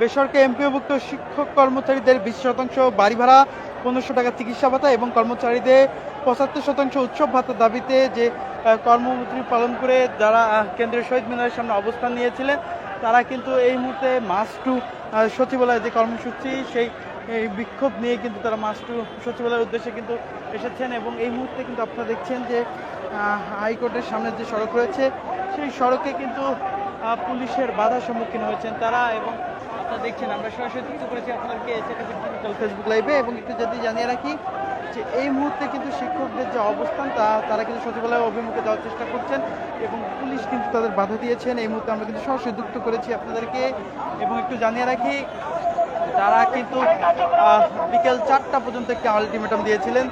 বেসরকারি এমপিওভুক্ত শিক্ষক কর্মচারীদের বিশ শতাংশ বাড়ি ভাড়া, পনেরোশো টাকা চিকিৎসা ভাতা এবং কর্মচারীদের পঁচাত্তর শতাংশ উৎসব ভাতার দাবিতে যে কর্মসূচি পালন করে যারা কেন্দ্রীয় শহীদ মিনারের সামনে অবস্থান নিয়েছিলেন, তারা কিন্তু এই মুহূর্তে মাস টু সচিবালয়ের যে কর্মসূচি, সেই, এই বিক্ষোভ নিয়ে কিন্তু তারা মাস টু সচিবালয়ের উদ্দেশ্যে কিন্তু এসেছেন এবং এই মুহূর্তে কিন্তু আপনারা দেখছেন যে হাইকোর্টের সামনে যে সড়ক রয়েছে, সেই সড়কে কিন্তু পুলিশের বাধার সম্মুখীন হয়েছেন তারা এবং আপনারা দেখছেন, আমরা সরাসরি যুক্ত করেছি আপনাদেরকে ফেসবুক লাইভে এবং একটু যদি জানিয়ে রাখি যে এই মুহূর্তে কিন্তু শিক্ষকদের যে অবস্থান, তা তারা কিন্তু সচিবালয় অভিমুখে যাওয়ার চেষ্টা করছেন এবং পুলিশ কিন্তু তাদের বাধা দিয়েছেন। এই মুহূর্তে আমরা কিন্তু সরাসরি যুক্ত করেছি আপনাদেরকে এবং একটু জানিয়ে রাখি তারা কিন্তু বিকেল চারটা পর্যন্ত একটি আলটিমেটাম দিয়েছিলেন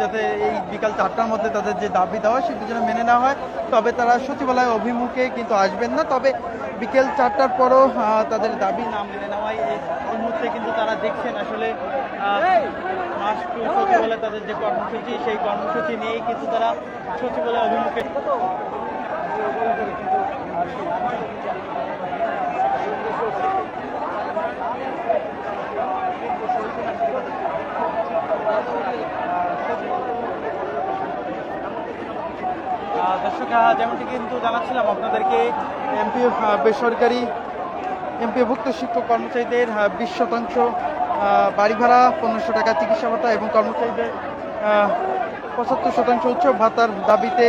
যাতে এই বিকাল চারটার মধ্যে তাদের যে দাবি দেওয়া সেটি যেন মেনে নেওয়া হয়। তবে তারা সচিবালয় অভিমুখে কিন্তু আসবেন না। তবে বিকেল চারটার পরও তাদের দাবি না মেনে নেওয়ায় এই মুহূর্তে কিন্তু তারা দেখছেন আসলে সচিবালয় তাদের যে কর্মসূচি, সেই কর্মসূচি নিয়েই কিন্তু তারা সচিবালয় অভিমুখে দর্শক যেমনটি কিন্তু জানাচ্ছিলাম আপনাদেরকে এমপি বেসরকারি এমপিভুক্ত শিক্ষক কর্মচারীদের বিশ শতাংশ বাড়ি ভাড়া পনেরোশো টাকা চিকিৎসা ভাতা এবং কর্মচারীদের পঁচাত্তর শতাংশ উচ্চ ভাতার দাবিতে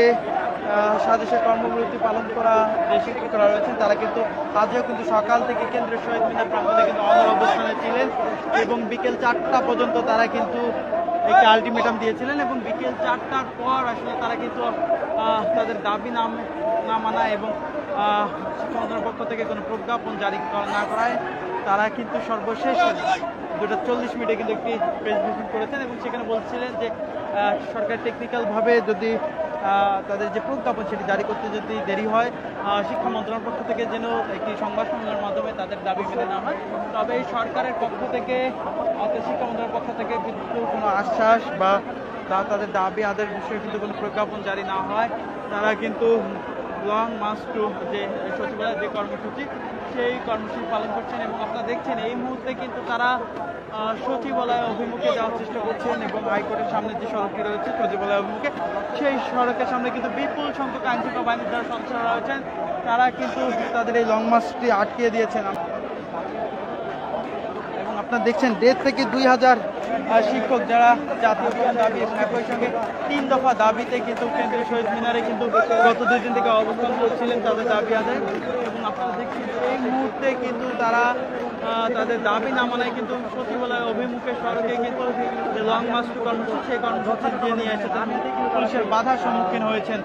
আহ, স্বদেশে কর্মবিরতি পালন করা যে শিক্ষকরা রয়েছেন তারা কিন্তু আজও কিন্তু সকাল থেকে কেন্দ্রীয় শহীদ মিনার প্রাঙ্গণে কিন্তু অনর অবস্থানে ছিলেন এবং বিকেল চারটা পর্যন্ত তারা কিন্তু একটি আলটিমেটাম দিয়েছিলেন এবং বিকেল চারটার পর আসলে তারা কিন্তু তাদের দাবি নাম না মানা এবং শিক্ষকদের শিক্ষা পক্ষ থেকে কোনো প্রজ্ঞাপন জারি না করায় তারা কিন্তু সর্বশেষ দুটা চল্লিশ মিনিটে কিন্তু একটি প্রেস ব্রিফিং করেছেন এবং সেখানে বলছিলেন যে সরকার টেকনিক্যালভাবে যদি তাদের যে প্রজ্ঞাপন সেটি জারি করতে যদি দেরি হয় শিক্ষা মন্ত্রণালয়ের পক্ষ থেকে যেন একটি সংবাদ সম্মেলনের মাধ্যমে তাদের দাবি মেনে না হয়। তবে এই সরকারের পক্ষ থেকে, অর্থাৎ শিক্ষা মন্ত্রণালয়ের পক্ষ থেকে কিন্তু কোনো আশ্বাস বা তাদের দাবি, আদায়ের বিষয়ে কিন্তু কোনো প্রজ্ঞাপন জারি না হয়। তারা কিন্তু লং মাস টু যে সচিবালয়ের যে কর্মসূচি, সেই কর্মসূচি পালন করছেন এবং আপনারা দেখছেন এই মুহূর্তে কিন্তু তারা সচিবালয় অভিমুখে যাওয়ার চেষ্টা করছেন এবং হাইকোর্টের সামনে যে সড়কটি রয়েছে সচিবালয় অভিমুখে, সেই সড়কের সামনে কিন্তু বিপুল সংখ্যক আইনশৃঙ্খলা বাহিনীর যারা সদস্যরা রয়েছেন তারা কিন্তু তাদের এই লং মার্চটি আটকে দিয়েছেন। আপনারা দেখছেন দেড় থেকে দুই হাজার শিক্ষক যারা জাতীয় দাবি একই সঙ্গে তিন দফা দাবিতে কিন্তু কেন্দ্রীয় শহীদ মিনারে কিন্তু গত দুই দিন থেকে অবস্থান করছিলেন তাদের দাবি আদায়। এবং আপনারা দেখছেন এই মুহূর্তে কিন্তু তারা তাদের দাবি না মানায় কিন্তু সচিবালয় অভিমুখে সড়কে কিন্তু যে লং মার্চ কর্মসূচি, সেই কর্মসূচি নিয়ে এসে তারা পুলিশের বাধার সম্মুখীন হয়েছেন।